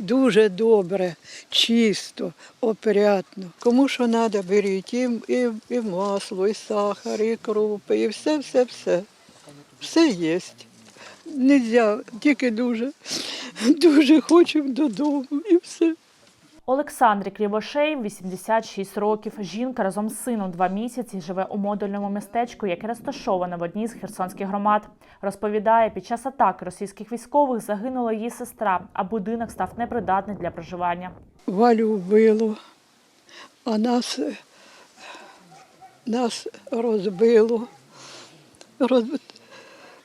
дуже добре, чисто, опрятно. Кому що треба, беріть, і, і, і масло, і сахар, і крупи, і все, все, все. Все є. Нельзя, тільки дуже, дуже хочемо додому і все. Олександрі Крівошей 86 років. Жінка разом з сином два місяці живе у модульному містечку, яке розташоване в одній з херсонських громад. Розповідає, під час атаки російських військових загинула її сестра, а будинок став непридатний для проживання. Валю вбило, а нас, нас розбило. Роз...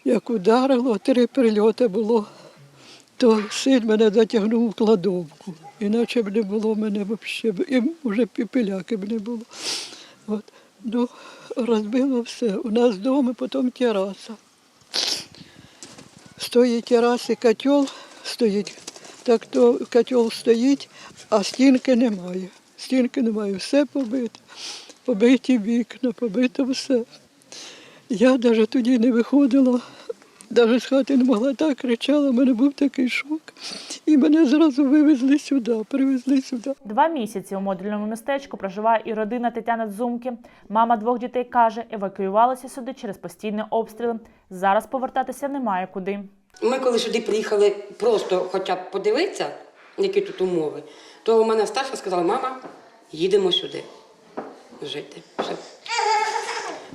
Як ударило, три прильоти було, то син мене затягнув в кладовку. Іначе б не було мене взагалі, і вже піпеляки б не було. От. Ну, розбило все. У нас вдома, потім тераса. З тої тераси котел стоїть, так то котел стоїть, а стінки немає. Стінки немає, все побите, побиті вікна, побите все. Я навіть тоді не виходила, навіть з хати не могла так кричала, в мене був такий шок. І мене зразу вивезли сюди, привезли сюди. Два місяці у модульному містечку проживає і родина Тетяни Дзумки. Мама двох дітей каже, евакуювалася сюди через постійні обстріли. Зараз повертатися немає куди. Ми коли сюди приїхали просто хоча б подивитися, які тут умови, то у мене старша сказала, мама, їдемо сюди жити. Все.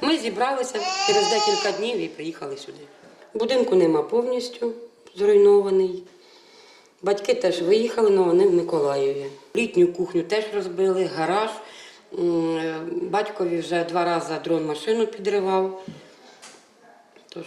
Ми зібралися через декілька днів і приїхали сюди. Будинку нема повністю зруйнований. Батьки теж виїхали, але вони в Миколаєві. Літню кухню теж розбили, гараж. Е, Батькові вже два рази дрон машину підривав. Тож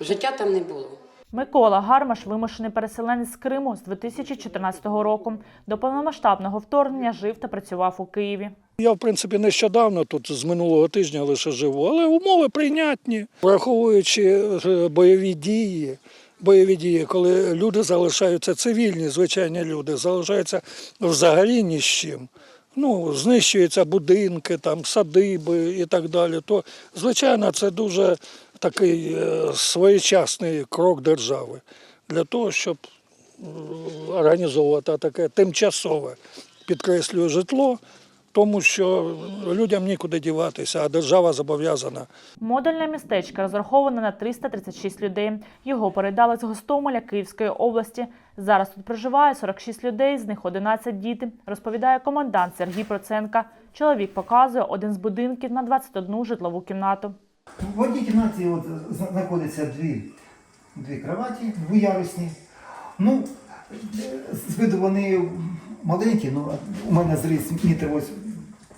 життя там не було. Микола Гармаш вимушений переселенець з Криму з 2014 року. До повномасштабного вторгнення жив та працював у Києві. Я, в принципі, нещодавно тут з минулого тижня лише живу, але умови прийнятні, враховуючи е, бойові дії. Бойові дії, коли люди залишаються цивільні, звичайні люди, залишаються взагалі ні з чим. Ну, знищуються будинки, там, садиби і так далі. То, звичайно, це дуже такий е, своєчасний крок держави для того, щоб е, організовувати таке тимчасове, підкреслюю, житло, тому що людям нікуди діватися, а держава зобов'язана Модульне містечко розраховане на 336 людей. Його передали з Гостомеля Київської області. Зараз тут проживає 46 людей, з них 11 діти, розповідає комендант Сергій Проценка. Чоловік показує один з будинків на 21 житлову кімнату. В одній кімнаті от зна- знаходяться дві, дві кроваті, двоярусні. Ну, з виду вони маленькі, ну, у мене зріс метр ось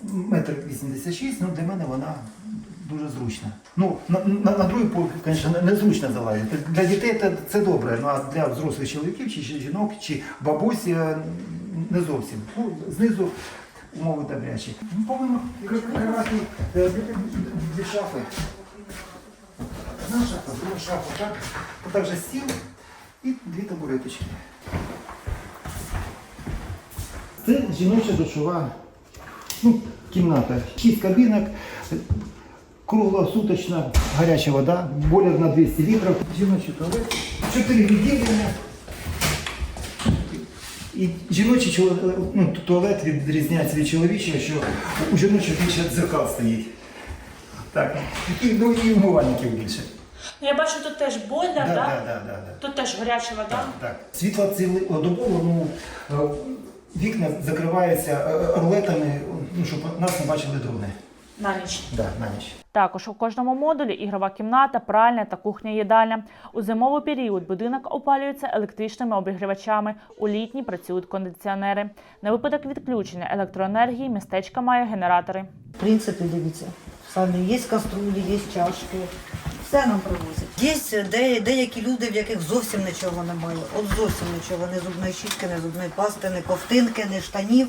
метр 86, ну для мене вона дуже зручна. Ну, на, на, на другий погляд, звісно, не- незручно залазити. Для дітей це, це добре, ну а для взрослих чоловіків чи жінок, чи бабусь е, не зовсім. Ну, знизу умови добрячі. Ну, По-моєму, кр- кроваті е, дві- шафи. Одна шафа, друга шафа, так? Також стіл і дві табуреточки. Це жіноча душова ну, кімната. Шість кабінок, круглосуточна гаряча вода, бойлер на 200 літрів, жіночий туалет, чотири відділення. І жіночий ну, туалет відрізняється від чоловічого, що у жіночого більше дзеркал стоїть. Так. І, ну, і умивальників більше. Я бачу, тут теж бойлер, Да, да, да, да, да. Тут теж гаряча вода. Так. Світло цілодобово, ну, е, вікна закриваються е, рулетами, ну, щоб нас не бачили дрони. На ніч. Да, на ніч. Також у кожному модулі ігрова кімната, пральня та кухня-їдальня. У зимовий період будинок опалюється електричними обігрівачами. У літній працюють кондиціонери. На випадок відключення електроенергії містечко має генератори. В принципі, дивіться, самі є каструлі, є чашки, все нам привозять. Є де, деякі люди, в яких зовсім нічого немає. От зовсім нічого, ні зубної щітки, ні зубної пасти, ні ковтинки, ні штанів.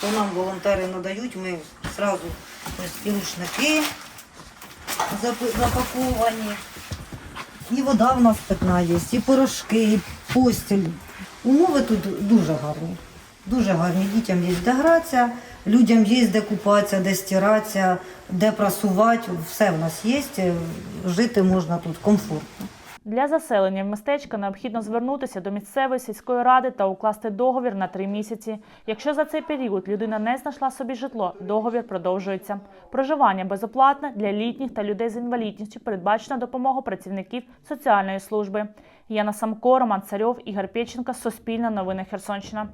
То нам волонтери надають, ми одразу і рушники запаковані. І вода в нас питна є, і порошки, і постіль. Умови тут дуже гарні. Дуже гарні. Дітям є де гратися, людям є де купатися, де стиратися, де прасувати. Все в нас є. Жити можна тут комфортно. Для заселення в містечко необхідно звернутися до місцевої сільської ради та укласти договір на три місяці. Якщо за цей період людина не знайшла собі житло, договір продовжується. Проживання безоплатне для літніх та людей з інвалідністю передбачена допомога працівників соціальної служби. Яна Самко, Роман Царьов, Ігор Печенко, Суспільне новини Херсонщина.